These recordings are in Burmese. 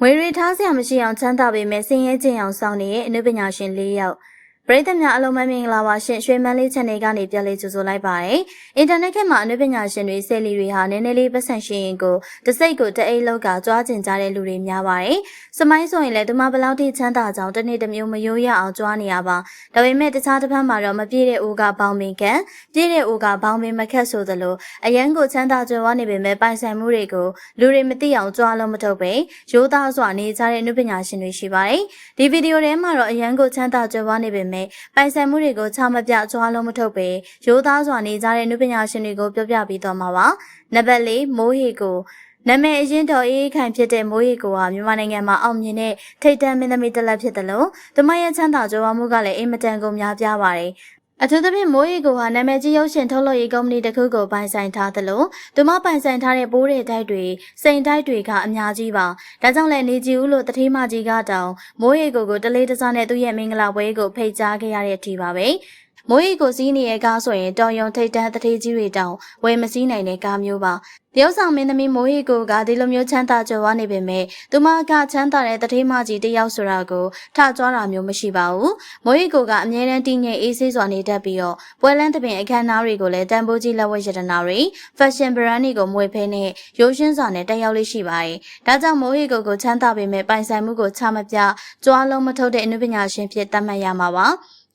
ငွေတွေထားစရာမရှိအောင်ချမ်းသာပေမဲ့စင်ရဲကျင်အောင်စောင့်နေတဲ့အနုပညာရှင်၄ယောက် ပရိသတ်များအလုံးမမင်္ဂလာပါရှင်ရွှေမန်းလေး channel ကနေပြန်လေးကြိုဆိုလိုက်ပါတယ်။အင်တာနက်ခေတ်မှာအနုပညာရှင်တွေဆယ်လီတွေဟာနည်းနည်းလေးပတ်စံရှင်ရင်ကိုတစိတ်ကိုတအိတ်လောက်ကကြွားကျင်ကြတဲ့လူတွေများပါတယ်။စမိုင်းဆိုရင်လည်းသူမဘလောက်ထိချမ်းသာကြောင်တစ်နေ့တစ်မျိုးမယိုးရအောင်ကြွားနေရပါ။ဒါပေမဲ့တခြားတစ်ဖက်မှာတော့မပြည့်တဲ့အိုးကဘောင်းပင်ကန်ပြည့်တဲ့အိုးကဘောင်းပင်မခက်ဆိုသလိုအရန်ကိုချမ်းသာကြွယ်ဝနေပေမဲ့ပိုင်ဆိုင်မှုတွေကိုလူတွေမသိအောင်ကြွားလုံးမထုတ်ပဲရိုးသားစွာနေကြတဲ့အနုပညာရှင်တွေရှိပါတယ်။ဒီဗီဒီယိုထဲမှာတော့အရန်ကိုချမ်းသာကြွယ်ဝနေပေမဲ့ပိုင်ဆိုင်မှုတွေကိုချမပြကြွားလုံးမထုတ်ပဲရိုးသားစွာနေကြတဲ့အနုပညာရှင်တွေကိုပြောပြပြီးတော့မှာပါ။နံပါတ်၄မိုးဟေကိုနာမည်အရင်တော်အေးခိုင်ဖြစ်တဲ့မိုးရီကိုဟာမြန်မာနိုင်ငံမှာအောင်မြင်တဲ့ထိတ်တန့်မင်းသမီးတစ်လက်ဖြစ်တယ်လို့သူမရဲ့ချမ်းသာကြွယ်ဝမှုကလည်းအင်မတန်ကုန်များပြားပါတယ်။ အထူးသဖြင့်မိုးရီကိုဟာနာမည်ကြီးရုပ်ရှင်ထုတ်လုပ်ရေးကုမ္ပဏီတစ်ခုကိုပိုင်ဆိုင်ထားသလိုသူမပိုင်ဆိုင်ထားတဲ့ပိုးတဲ့တိုက်တွေစိန်တိုက်တွေကအများကြီးပါ။ဒါကြောင့်လည်းနေကြည်ဦးလို့တတိမကြီးကတောင်မိုးရီကိုကိုတလေးတစားနဲ့သူ့ရဲ့မင်္ဂလာပွဲကိုဖိတ်ကြားခဲ့ရတဲ့အထိပါပဲ။ မိုးရီကိုစီးနေတဲ့ကားဆိုရင်တော်ယုံထိတ်တန်းတထေးကြီးတွေတောင်ဝယ်မစည်းနိုင်တဲ့ကားမျိုးပါတရုတ်ဆောင်မင်းသမီးမိုးရီကိုကဒီလိုမျိုးချမ်းသာကြွယ်ဝနေပေမဲ့သူမကချမ်းသာတဲ့တထေးမကြီးတယောက်ဆိုတာကိုထကြွားတာမျိုးမရှိပါဘူးမိုးရီကိုကအမြဲတမ်းတည်ငြိမ်အေးဆေးစွာနေတတ်ပြီးတော့ပွဲလန်းတပင်အခမ်းအနားတွေကိုလည်းတန်ဖိုးကြီးလက်ဝဲရတနာတွေ fashion brand တွေကိုမွေဖဲနဲ့ရိုးရှင်းစွာနဲ့တက်ရောက်လေးရှိပါတယ်ဒါကြောင့်မိုးရီကိုကိုချမ်းသာပေမဲ့ပိုင်ဆိုင်မှုကိုချမပြကြွားလုံးမထုတ်တဲ့အနုပညာရှင်ဖြစ်သတ်မှတ်ရမှာပါ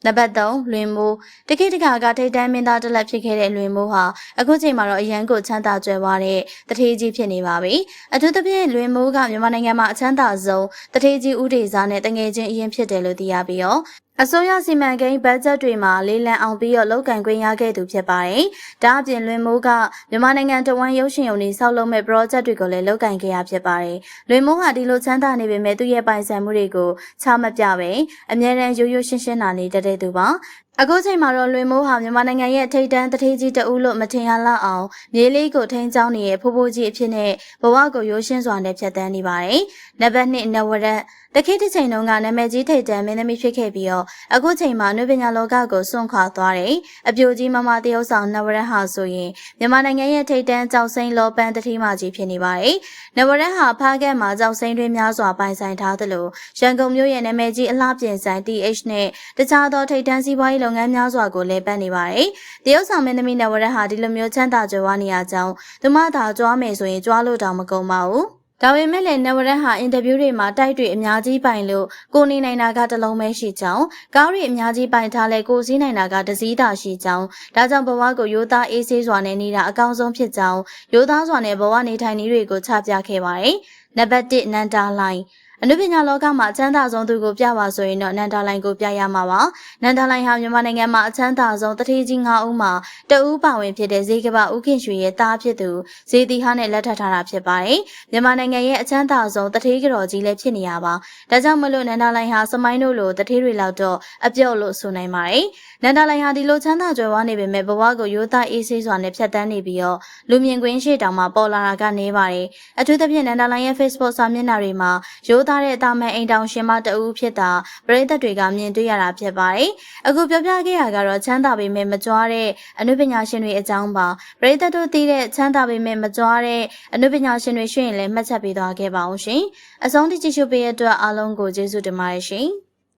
နံပါတ်3လွင်မိုးတကိတခါကထိတ်တန်းမင်းသားတစ်လက်ဖြစ်ခဲ့တဲ့လွင်မိုးဟာအခုချိန်မှာတော့အရန်ကိုချမ်းသာကြွယ်ဝတဲ့တထေးကြီးဖြစ်နေပါပြီအထူးသဖြင့်လွင်မိုးကမြန်မာနိုင်ငံမှာအချမ်းသာဆုံးတထေးကြီးဥဒေစာနဲ့တငယ်ချင်းအရင်ဖြစ်တယ်လို့သိရပြီးတော့ အစိုးရစီမံကိန်းဘတ်ဂျက်တွေမှာလေးလံအောင်ပြီးတော့လောက်ကန်ခွင့်ရခဲ့သူဖြစ်ပါတယ်။ဒါအပြင်လွင်မိုးကမြန်မာနိုင်ငံတဝန်းရုပ်ရှင်ရုံတွေဆောက်လုပ်မဲ့ project တွေကိုလည်းလောက်ကန်ခဲ့ရဖြစ်ပါတယ်။လွင်မိုးဟာဒီလိုချမ်းသာနေပေမဲ့သူ့ရဲ့ပိုင်ဆိုင်မှုတွေကိုချမပြပဲအမြဲတမ်းရိုးရိုးရှင်းရှင်းနာနေတတ်တဲ့သူပါ။အခုချိန်မှာတော့လွင်မိုးဟာမြန်မာနိုင်ငံရဲ့ထိပ်တန်းတထေးကြီးတဦးလို့မထင်ရလောက်အောင်မြေလေးကိုထိန်းချောင်းနေတဲ့ဖိုးဖိုးကြီးအဖြစ်နဲ့ဘဝကိုရိုးရှင်းစွာနဲ့ဖြတ်သန်းနေပါတယ်။နံပါတ်1နဝရက်တခေတ်တစ်ချိန်တုန်းကနာမည်ကြီးထိပ်တန်းမင်းသမီးဖြစ်ခဲ့ပြီးတော့အခုချိန်မှာနုပညာလောကကိုစွန့်ခွာသွားတယ်။အပြိုကြီးမမတရုပ်ဆောင်နဝရက်ဟာဆိုရင်မြန်မာနိုင်ငံရဲ့ထိပ်တန်းကြောက်စိမ်းလောပန်းတတိမကြီးဖြစ်နေပါတယ်။နဝရက်ဟာဖားကက်မှာကြောက်စိမ်းတွေများစွာပိုင်ဆိုင်ထားသလိုရန်ကုန်မြို့ရဲ့နာမည်ကြီးအလှပြင်ဆိုင် TH နဲ့တခြားသောထိပ်တန်းစီးပွားရေးလုပ်ငန်းများစွာကိုလည်းပတ်နေပါတယ်။တရုတ်ဆောင်မင်းသမီးနဝရက်ဟာဒီလိုမျိုးချမ်းသာကြွယ်ဝနေရကြောင်းသူမသာကြွားမယ်ဆိုရင်ကြွားလို့တောင်မကုန်ပါဘူး။ဒါပေမဲ့လည်းနဝရက်ဟာအင်တာဗျူးတွေမှာတိုက်တွေအများကြီးပိုင်လို့ကိုနေနိုင်တာကတလုံးပဲရှိကြောင်းကားတွေအများကြီးပိုင်ထားလဲကိုစည်းနိုင်တာကတစည်းတာရှိကြောင်းဒါကြောင့်ဘဝကိုရိုးသားအေးဆေးစွာနဲ့နေတာအကောင်းဆုံးဖြစ်ကြောင်းရိုးသားစွာနဲ့ဘဝနေထိုင်နည်းတွေကိုချပြခဲ့ပါတယ်။နံပါတ်1နန်တာလိုင်း အနုပညာလောကမှာအချမ်းသာဆုံးသူကိုပြပါဆိုရင်တော့နန္ဒာလိုင်ကိုပြရမှာပါနန္ဒာလိုင်ဟာမြန်မာနိုင်ငံမှာအချမ်းသာဆုံးတတိကြီး၅ဦးမှာတဦးပါဝင်ဖြစ်တဲ့ဇေကပဦးခင်ရွှေရဲ့သားဖြစ်သူဇေတီဟာနဲ့လက်ထပ်ထားတာဖြစ်ပါတယ်မြန်မာနိုင်ငံရဲ့အချမ်းသာဆုံးတတိကတော်ကြီးလည်းဖြစ်နေရပါဒါကြောင့်မလို့နန္ဒာလိုင်ဟာစမိုင်းတို့လိုတတိတွေလောက်တော့အပြော့လို့ဆိုနိုင်ပါတယ်နန္ဒာလိုင်ဟာဒီလိုချမ်းသာကြွယ်ဝနေပေမဲ့ဘဝကိုရိုးသားအေးဆေးစွာနဲ့ဖြတ်တန်းနေပြီးတော့လူမြင်ကွင်းရှိတောင်မှပေါ်လာတာကနေပါတယ်အထူးသဖြင့်နန္ဒာလိုင်ရဲ့ Facebook စာမျက်နှာတွေမှာရိုးသားတဲ့တာမန်အိမ်တောင်ရှင်မတဦးဖြစ်တာပရိသတ်တွေကမြင်တွေ့ရတာဖြစ်ပါတယ်။အခုပြောပြခဲ့ရကတော့ချမ်းသာပေမဲ့မကြွားတဲ့အနုပညာရှင်တွေအကြောင်းပါပရိသတ်တို့သိတဲ့ချမ်းသာပေမဲ့မကြွားတဲ့အနုပညာရှင်တွေရှိရင်လည်းမှတ်ချက်ပေးသွားခဲ့ပါအောင်ရှင်။အဆုံးထိကြည့်ရှုပေးရတဲ့အတွက်အားလုံးကိုကျေးဇူးတင်ပါတယ်ရှင်။